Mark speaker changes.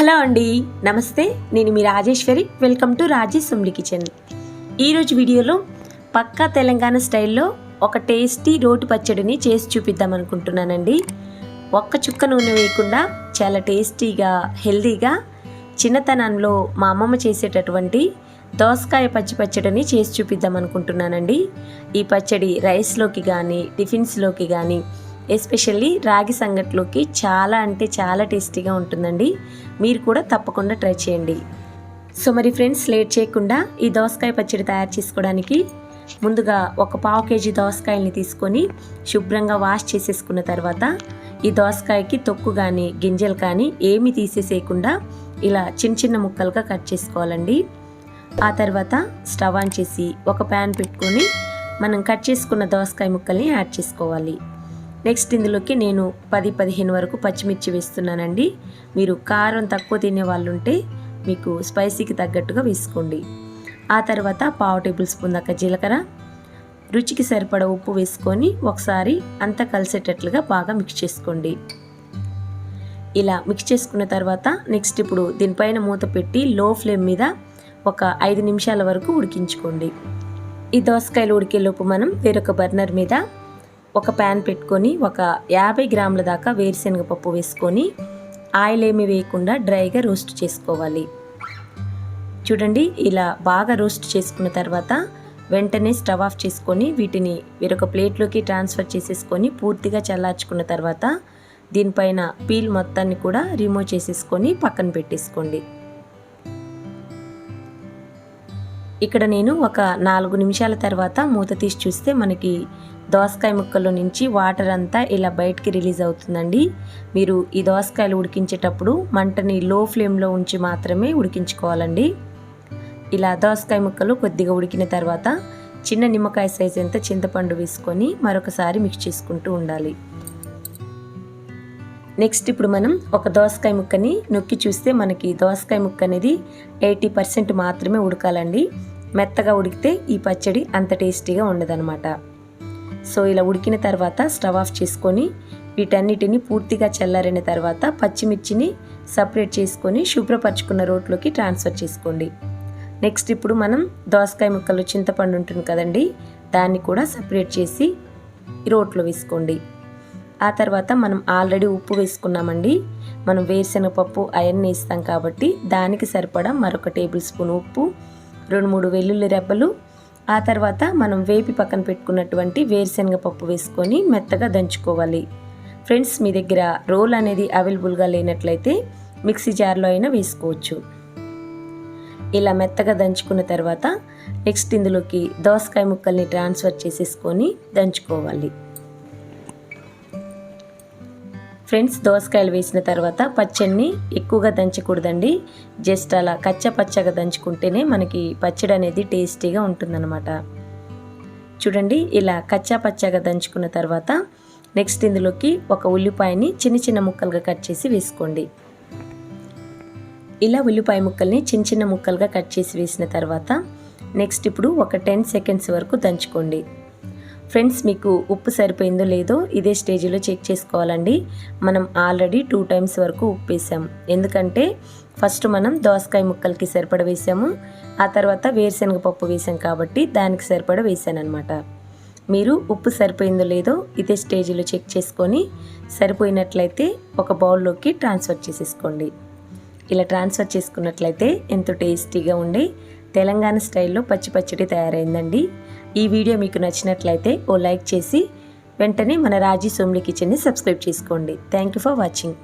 Speaker 1: Hello అండి నమస్తే. నేను మీ Rajeshwari. Welcome to Rajesh Sumli kitchen. ఈరోజు వీడియోలో పక్కా తెలంగాణ స్టైల్లో ఒక టేస్టీ రోటి పచ్చడిని చేసి చూపిద్దాం అనుకుంటున్నానండి. ఒక్క చుక్క నూనె వేయకుండా చాలా టేస్టీగా హెల్తీగా చిన్నతనంలో మా అమ్మమ్మ చేసేటటువంటి దోసకాయ పచ్చి పచ్చడిని చేసి చూపిద్దాం అనుకుంటున్నానండి. ఈ పచ్చడి రైస్లోకి కానీ టిఫిన్స్లోకి కానీ ఎస్పెషల్లీ రాగి సంగట్లోకి చాలా అంటే చాలా టేస్టీగా ఉంటుందండి. మీరు కూడా తప్పకుండా ట్రై చేయండి. సో మరి ఫ్రెండ్స్ లేట్ చేయకుండా ఈ దోసకాయ పచ్చడి తయారు చేసుకోవడానికి ముందుగా ఒక పావు కేజీ దోసకాయల్ని తీసుకొని శుభ్రంగా వాష్ చేసేసుకున్న తర్వాత ఈ దోసకాయకి తొక్కు కానీ గింజలు కానీ ఏమి తీసేసేయకుండా ఇలా చిన్న చిన్న ముక్కలుగా కట్ చేసుకోవాలండి. ఆ తర్వాత స్టవ్ ఆన్ చేసి ఒక ప్యాన్ పెట్టుకొని మనం కట్ చేసుకున్న దోసకాయ ముక్కల్ని యాడ్ చేసుకోవాలి. నెక్స్ట్ ఇందులోకి నేను పది పదిహేను వరకు పచ్చిమిర్చి వేస్తున్నానండి. మీరు కారం తక్కువ తినే వాళ్ళు ఉంటే మీకు స్పైసీకి తగ్గట్టుగా వేసుకోండి. ఆ తర్వాత పావు టేబుల్ స్పూన్ దాకా జీలకర్ర రుచికి సరిపడ ఉప్పు వేసుకొని ఒకసారి అంతా కలిసేటట్లుగా బాగా మిక్స్ చేసుకోండి. ఇలా మిక్స్ చేసుకున్న తర్వాత నెక్స్ట్ ఇప్పుడు దీనిపైన మూత పెట్టి లో ఫ్లేమ్ మీద ఒక ఐదు నిమిషాల వరకు ఉడికించుకోండి. ఈ దోసకాయలు ఉడికేలోపు మనం వేరొక బర్నర్ మీద ఒక ప్యాన్ పెట్టుకొని ఒక యాభై గ్రాముల దాకా వేరుశనగ పప్పు వేసుకొని ఆయిల్ ఏమి వేయకుండా డ్రైగా రోస్ట్ చేసుకోవాలి. చూడండి ఇలా బాగా రోస్ట్ చేసుకున్న తర్వాత వెంటనే స్టవ్ ఆఫ్ చేసుకొని వీటిని వేరొక ప్లేట్లోకి ట్రాన్స్ఫర్ చేసేసుకొని పూర్తిగా చల్లార్చుకున్న తర్వాత దీనిపైన పీల్ మొత్తాన్ని కూడా రిమూవ్ చేసేసుకొని పక్కన పెట్టేసుకోండి. ఇక్కడ నేను ఒక నాలుగు నిమిషాల తర్వాత మూత తీసి చూస్తే మనకి దోసకాయ ముక్కల్లో నుంచి వాటర్ అంతా ఇలా బయటికి రిలీజ్ అవుతుందండి. మీరు ఈ దోసకాయలు ఉడికించేటప్పుడు మంటని లో ఫ్లేమ్లో ఉంచి మాత్రమే ఉడికించుకోవాలండి. ఇలా దోసకాయ ముక్కలు కొద్దిగా ఉడికిన తర్వాత చిన్న నిమ్మకాయ సైజ్ ఎంత చింతపండు వేసుకొని మరొకసారి మిక్స్ చేసుకుంటూ ఉండాలి. నెక్స్ట్ ఇప్పుడు మనం ఒక దోసకాయ ముక్కని నొక్కి చూస్తే మనకి దోసకాయ ముక్క అనేది ఎయిటీ పర్సెంట్ మాత్రమే ఉడకాలండి. మెత్తగా ఉడికితే ఈ పచ్చడి అంత టేస్టీగా ఉండదన్నమాట. సో ఇలా ఉడికిన తర్వాత స్టవ్ ఆఫ్ చేసుకొని వీటన్నిటిని పూర్తిగా చల్లారిన తర్వాత పచ్చిమిర్చిని సపరేట్ చేసుకొని శుభ్రపరచుకున్న రోట్లోకి ట్రాన్స్ఫర్ చేసుకోండి. నెక్స్ట్ ఇప్పుడు మనం దోసకాయ ముక్కలు చింతపండు ఉంటుంది కదండి దాన్ని కూడా సపరేట్ చేసి రోట్లో వేసుకోండి. ఆ తర్వాత మనం ఆల్రెడీ ఉప్పు వేసుకున్నామండి మనం వేరుశనగపప్పు అవన్నీ వేస్తాం కాబట్టి దానికి సరిపడా మరొక టేబుల్ స్పూన్ ఉప్పు రెండు మూడు వెల్లుల్లి రెబ్బలు ఆ తర్వాత మనం వేపి పక్కన పెట్టుకున్నటువంటి వేరుశనగ పప్పు వేసుకొని మెత్తగా దంచుకోవాలి. ఫ్రెండ్స్ మీ దగ్గర రోల్ అనేది అవైలబుల్గా లేనట్లయితే మిక్సీ జార్లో అయినా వేసుకోవచ్చు. ఇలా మెత్తగా దంచుకున్న తర్వాత నెక్స్ట్ ఇందులోకి దోసకాయ ముక్కల్ని ట్రాన్స్ఫర్ చేసేసుకొని దంచుకోవాలి. ఫ్రెండ్స్ దోసకాయలు వేసిన తర్వాత పచ్చడిని ఎక్కువగా దంచకూడదండి. జస్ట్ అలా కచ్చపచ్చగా దంచుకుంటేనే మనకి పచ్చడి అనేది టేస్టీగా ఉంటుందన్నమాట. చూడండి ఇలా కచ్చా పచ్చగా దంచుకున్న తర్వాత నెక్స్ట్ ఇందులోకి ఒక ఉల్లిపాయని చిన్న చిన్న ముక్కలుగా కట్ చేసి వేసుకోండి. ఇలా ఉల్లిపాయ ముక్కల్ని చిన్న చిన్న ముక్కలుగా కట్ చేసి వేసిన తర్వాత నెక్స్ట్ ఇప్పుడు ఒక టెన్ సెకండ్స్ వరకు దంచుకోండి. ఫ్రెండ్స్ మీకు ఉప్పు సరిపోయిందో లేదో ఇదే స్టేజ్లో చెక్ చేసుకోవాలండి. మనం ఆల్రెడీ టూ టైమ్స్ వరకు ఉప్పు వేసాము ఎందుకంటే ఫస్ట్ మనం దోసకాయ ముక్కలకి సరిపడ వేసాము. ఆ తర్వాత వేరుశనగ పప్పు వేసాం కాబట్టి దానికి సరిపడ వేసానమాట మీరు ఉప్పు సరిపోయిందో లేదో ఇదే స్టేజ్లో చెక్ చేసుకొని సరిపోయినట్లయితే ఒక బౌల్లోకి ట్రాన్స్ఫర్ చేసేసుకోండి. ఇలా ట్రాన్స్ఫర్ చేసుకున్నట్లయితే ఎంతో టేస్టీగా ఉండే తెలంగాణ స్టైల్లో పచ్చి పచ్చడి తయారైందండి. ఈ వీడియో మీకు నచ్చినట్లయితే ఓ లైక్ చేసి వెంటనే మన రాజీ సోమ్లీ కిచెన్ని సబ్స్క్రైబ్ చేసుకోండి. Thank you for watching